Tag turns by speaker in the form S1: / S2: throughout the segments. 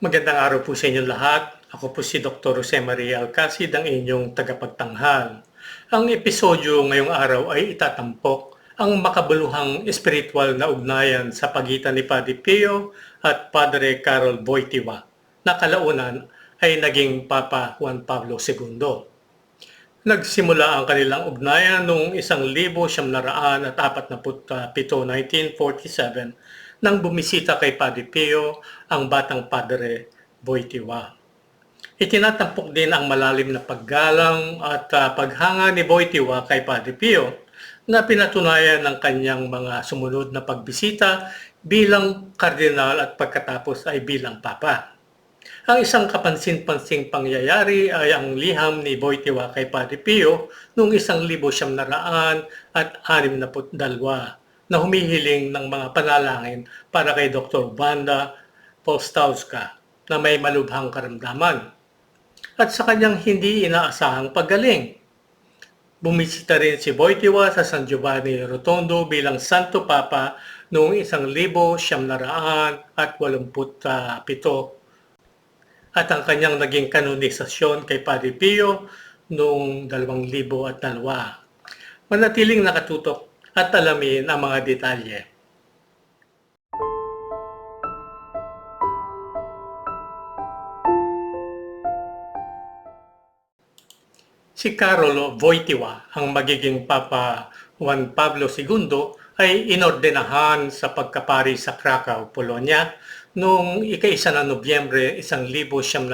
S1: Magandang araw po sa inyong lahat. Ako po si Dr. Jose Maria Alcacid, ang inyong tagapagtanghal. Ang episodyo ngayong araw ay itatampok ang makabuluhang espiritual na ugnayan sa pagitan ni Padre Pio at Padre Carol Boitiwa na kalaunan ay naging Papa Juan Pablo II. Nagsimula ang kanilang ugnayan noong 1947, 1947 nang bumisita kay Padre Pio ang batang Padre Boitiwa. Itinatampok din ang malalim na paggalang at ah, paghanga ni Boitiwa kay Padre Pio na pinatunayan ng kanyang mga sumunod na pagbisita bilang kardinal at pagkatapos ay bilang papa. Ang isang kapansin-pansing pangyayari ay ang liham ni Boitiwa kay Padre Pio noong isang libo siyam na raan at anim na put dalawa na humihiling ng mga panalangin para kay Dr. Wanda Postowska na may malubhang karamdaman at sa kanyang hindi inaasahang paggaling. Bumisita rin si Boitiwa sa San Giovanni Rotondo bilang Santo Papa noong isang libo siyam na raan at walumput ah, pito at ang kanyang naging kanonisasyon kay Padre Pio noong 2002. Manatiling nakatutok at alamin ang mga detalye. Si Carolo Wojtyła, ang magiging Papa Juan Pablo II, ay inordenahan sa pagkapari sa Krakow, Polonia noong ika-isa ng Nobyembre 1946,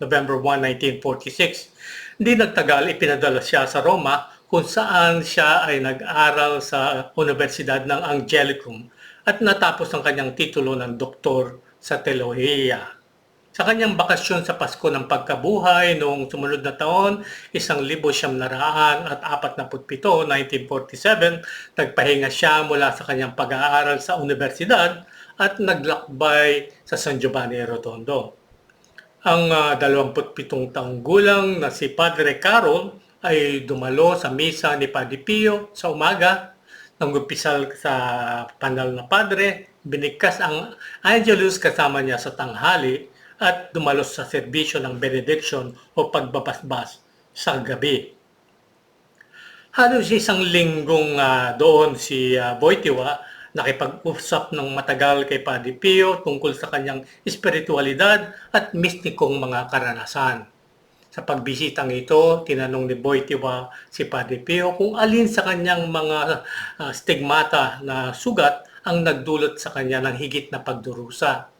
S1: November 1, 1946. Hindi nagtagal, ipinadala siya sa Roma kung saan siya ay nag-aral sa Universidad ng Angelicum at natapos ang kanyang titulo ng doktor sa teolohiya. Sa kanyang bakasyon sa Pasko ng Pagkabuhay noong sumunod na taon, isang libo siyam na raan at apat na putpito, 1947, nagpahinga siya mula sa kanyang pag-aaral sa universidad at naglakbay sa San Giovanni Rotondo. Ang ah, 27 taong gulang na si Padre Carol ay dumalo sa misa ni Padre Pio sa umaga nang umpisal sa panal na padre, binigkas ang Angelus kasama niya sa tanghali at dumalos sa serbisyo ng benediction o pagbabasbas sa gabi. Halos isang linggong ah, doon si uh, Boitiwa nakipag-usap ng matagal kay Padre Pio tungkol sa kanyang espiritualidad at mistikong mga karanasan. Sa pagbisitang ito, tinanong ni Boitiwa si Padre Pio kung alin sa kanyang mga ah, stigmata na sugat ang nagdulot sa kanya ng higit na pagdurusa.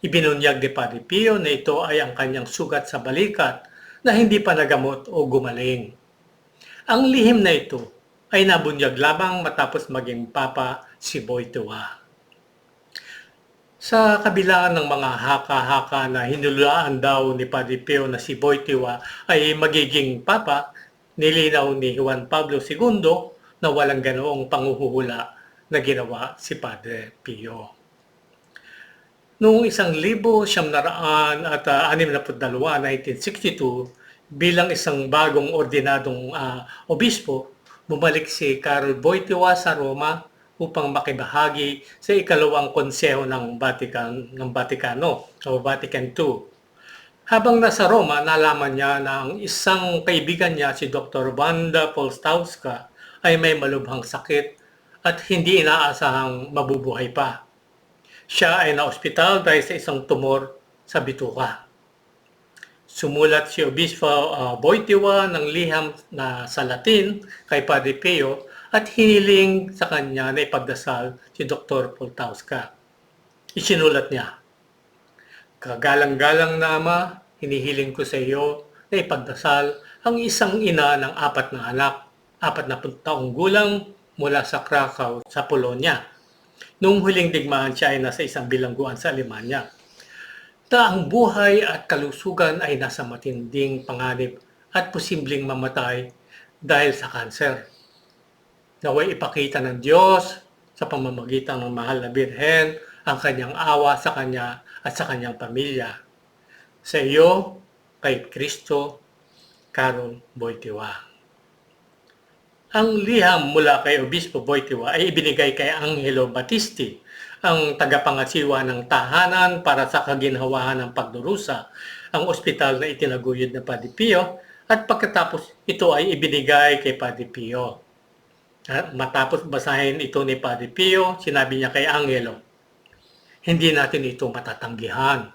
S1: Ibinunyag ni Padre Pio na ito ay ang kanyang sugat sa balikat na hindi pa nagamot o gumaling. Ang lihim na ito ay nabunyag lamang matapos maging papa si Boitiwa. Sa kabila ng mga haka-haka na hinulaan daw ni Padre Pio na si Boitiwa ay magiging papa, nilinaw ni Juan Pablo II na walang ganoong panguhuhula na ginawa si Padre Pio. Noong isang libo siyam na raan at uh, anim na putdalawa, 1962, bilang isang bagong ordinadong ah, obispo, bumalik si Carol Boitiwa sa Roma upang makibahagi sa ikalawang konseho ng Vatican ng Vaticano o Vatican II. Habang nasa Roma, nalaman niya na ang isang kaibigan niya si Dr. Wanda Polstowska ay may malubhang sakit at hindi inaasahang mabubuhay pa. Siya ay na-ospital dahil sa isang tumor sa bituka. Sumulat si Obispo uh, Boitiwa ng liham na sa Latin kay Padre Pio at hiniling sa kanya na ipagdasal si Dr. Poltauska. Isinulat niya, Kagalang-galang na ama, hinihiling ko sa iyo na ipagdasal ang isang ina ng apat na anak, apat na taong gulang mula sa Krakow sa Polonia. Noong huling digmaan ay nasa isang bilangguan sa Alemanya. Ta ang buhay at kalusugan ay nasa matinding panganib at posibleng mamatay dahil sa kanser. Naway ipakita ng Diyos sa pamamagitan ng mahal na Birhen ang kanyang awa sa kanya at sa kanyang pamilya. Sa iyo, kay Kristo, Carol Boitiwa. Ang liham mula kay Obispo Boitiwa ay ibinigay kay Angelo Batisti ang tagapangasiwa ng tahanan para sa kaginhawahan ng pagdurusa, ang ospital na itinaguyod ng Padre Pio, at pagkatapos ito ay ibinigay kay Padre Pio. At matapos basahin ito ni Padre Pio, sinabi niya kay Angelo, hindi natin ito matatanggihan.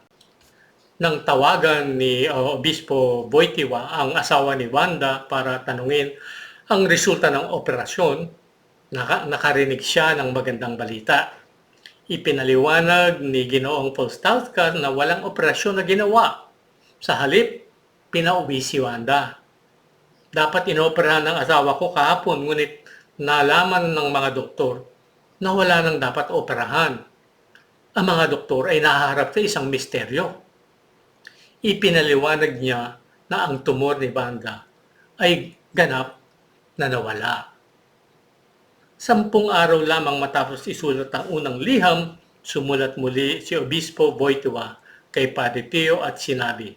S1: Nang tawagan ni uh, Obispo Boitiwa ang asawa ni Wanda para tanungin ang resulta ng operasyon, naka, nakarinig siya ng magandang balita. Ipinaliwanag ni Ginoong Polstalka na walang operasyon na ginawa. Sa halip, pinauwi si Wanda. Dapat inoperahan ng asawa ko kahapon, ngunit nalaman ng mga doktor na wala nang dapat operahan. Ang mga doktor ay nahaharap sa isang misteryo. Ipinaliwanag niya na ang tumor ni Wanda ay ganap na nawala. Sampung araw lamang matapos isulat ang unang liham, sumulat muli si Obispo Boitiwa kay Padre Pio at sinabi,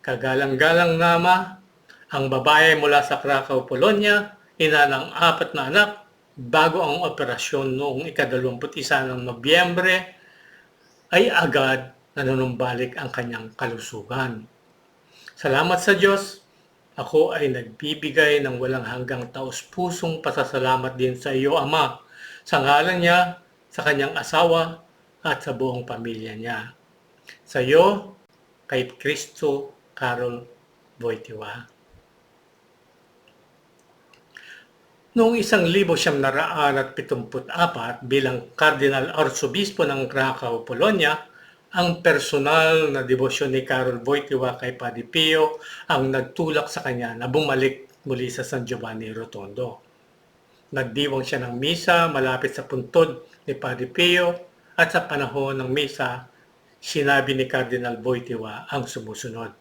S1: Kagalang-galang nama, ang babae mula sa Krakow, Polonia, ina ng apat na anak, bago ang operasyon noong ikadalawamput-isa ng Nobyembre, ay agad nanunumbalik ang kanyang kalusugan. Salamat sa Diyos, ako ay nagbibigay ng walang hanggang taos-pusong pasasalamat din sa iyo, Ama, sa ngalan niya, sa kanyang asawa, at sa buong pamilya niya. Sa iyo, kay Kristo Carol Boitiwa. Noong isang libo siyam naraan at pitumput apat bilang Cardinal Arsobispo ng Krakow, Polonia, ang personal na debosyon ni Carol Wojtyła kay Padre Pio ang nagtulak sa kanya na bumalik muli sa San Giovanni Rotondo. Nagdiwang siya ng misa malapit sa puntod ni Padre Pio at sa panahon ng misa, sinabi ni Cardinal Wojtyła ang sumusunod.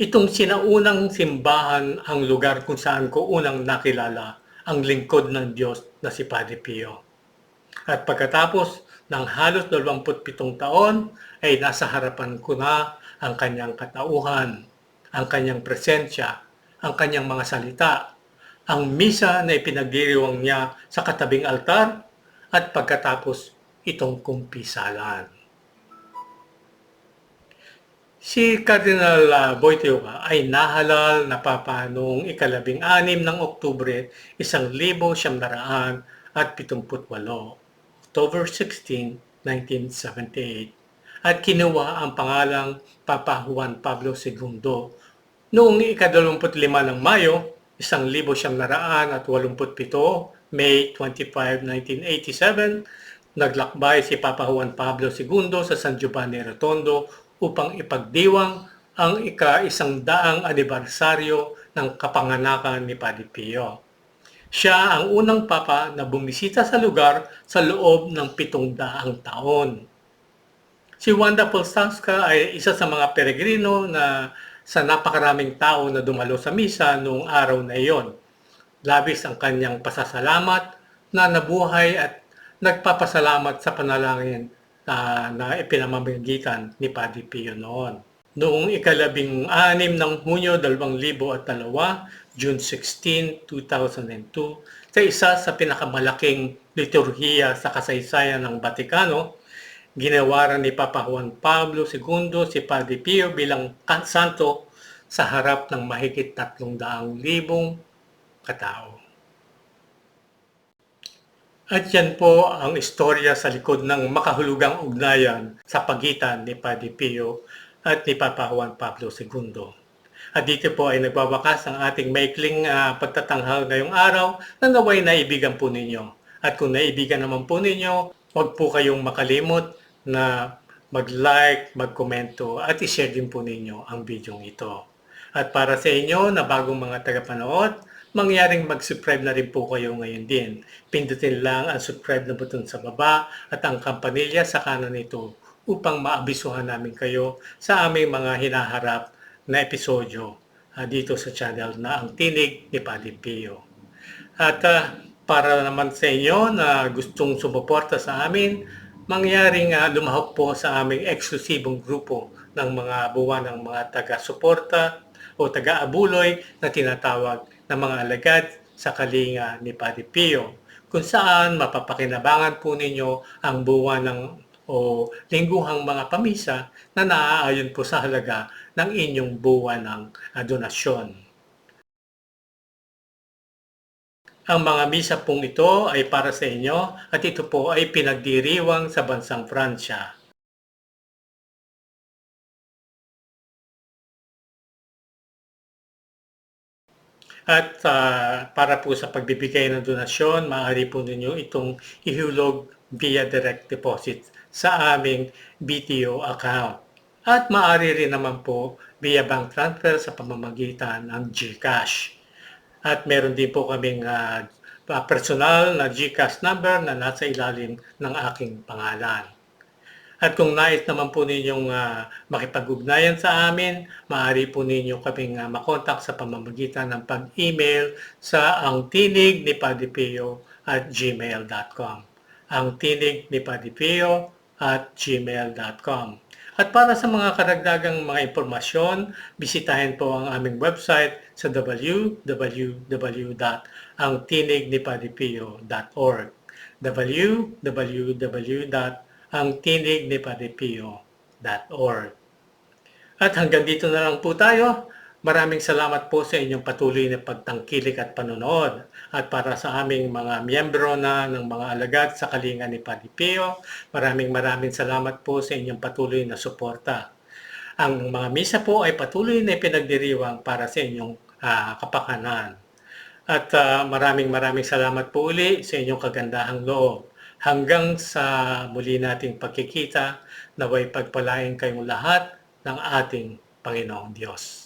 S1: Itong sinaunang simbahan ang lugar kung saan ko unang nakilala ang lingkod ng Diyos na si Padre Pio. At pagkatapos ng halos 27 taon ay nasa harapan ko na ang kanyang katauhan, ang kanyang presensya, ang kanyang mga salita, ang misa na ipinagdiriwang niya sa katabing altar at pagkatapos itong kumpisalan. Si Cardinal uh, Boitioga ay nahalal na papa noong ikalabing anim ng Oktubre isang libo siyam at pitumput walo, October 16, 1978 at kinuha ang pangalang Papa Juan Pablo II noong ikadalumput lima ng Mayo, isang libo siyam naraan at walumput pito, May 25, 1987, naglakbay si Papa Juan Pablo II sa San Giovanni Rotondo upang ipagdiwang ang ika-isang daang anibersaryo ng kapanganakan ni Padre Pio. Siya ang unang papa na bumisita sa lugar sa loob ng pitong daang taon. Si Wanda Polstanska ay isa sa mga peregrino na sa napakaraming tao na dumalo sa misa noong araw na iyon. Labis ang kanyang pasasalamat na nabuhay at nagpapasalamat sa panalangin na, na ipinamamagitan ni Padre Pio noon. Noong ikalabing anim ng Hunyo 2002, June 16, 2002, sa isa sa pinakamalaking liturhiya sa kasaysayan ng Batikano, ginawaran ni Papa Juan Pablo II si Padre Pio bilang santo sa harap ng mahigit 300,000 katao. At yan po ang istorya sa likod ng makahulugang ugnayan sa pagitan ni Padre Pio at ni Papa Juan Pablo II. At dito po ay nagbawakas ang ating maikling uh, pagtatanghal ngayong araw na naway naibigan po ninyo. At kung naibigan naman po ninyo, huwag po kayong makalimot na mag-like, mag-komento at i-share din po ninyo ang video ito. At para sa inyo na bagong mga tagapanood, mangyaring mag-subscribe na rin po kayo ngayon din. Pindutin lang ang subscribe na button sa baba at ang kampanilya sa kanan nito upang maabisuhan namin kayo sa aming mga hinaharap na episodyo uh, dito sa channel na ang tinig ni Padre Pio. At uh, para naman sa inyo na gustong sumuporta sa amin, mangyaring uh, lumahok po sa aming eksklusibong grupo ng mga buwan ng mga taga-suporta o taga-abuloy na tinatawag ng mga alagad sa kalinga ni Padre Pio kung saan mapapakinabangan po ninyo ang buwan ng o lingguhang mga pamisa na naaayon po sa halaga ng inyong buwan ng ah, donasyon. Ang mga misa pong ito ay para sa inyo at ito po ay pinagdiriwang sa bansang Pransya. At ah, para po sa pagbibigay ng donasyon, maaari po ninyo itong ihulog via direct deposit sa aming BTO account. At maaari rin naman po via bank transfer sa pamamagitan ng GCash. At meron din po kaming ah, personal na GCash number na nasa ilalim ng aking pangalan. At kung nais naman po ninyong ah, makipag-ugnayan sa amin, maaari po ninyo kaming uh, makontak sa pamamagitan ng pag-email sa ang tinig ni Padipio at gmail.com. Ang tinig ni Padipio at gmail.com. At para sa mga karagdagang mga impormasyon, bisitahin po ang aming website sa www.angtinignipadipio.org www.angtinignipadipio.org At hanggang dito na lang po tayo. Maraming salamat po sa inyong patuloy na pagtangkilik at panonood. At para sa aming mga miyembro na ng mga alagad sa kalinga ni Padipio, maraming maraming salamat po sa inyong patuloy na suporta. Ang mga misa po ay patuloy na ipinagdiriwang para sa inyong ah, kapakanan. At ah, maraming maraming salamat po uli sa inyong kagandahang loob. Hanggang sa muli nating pagkikita, naway pagpalain kayong lahat ng ating Panginoong Diyos.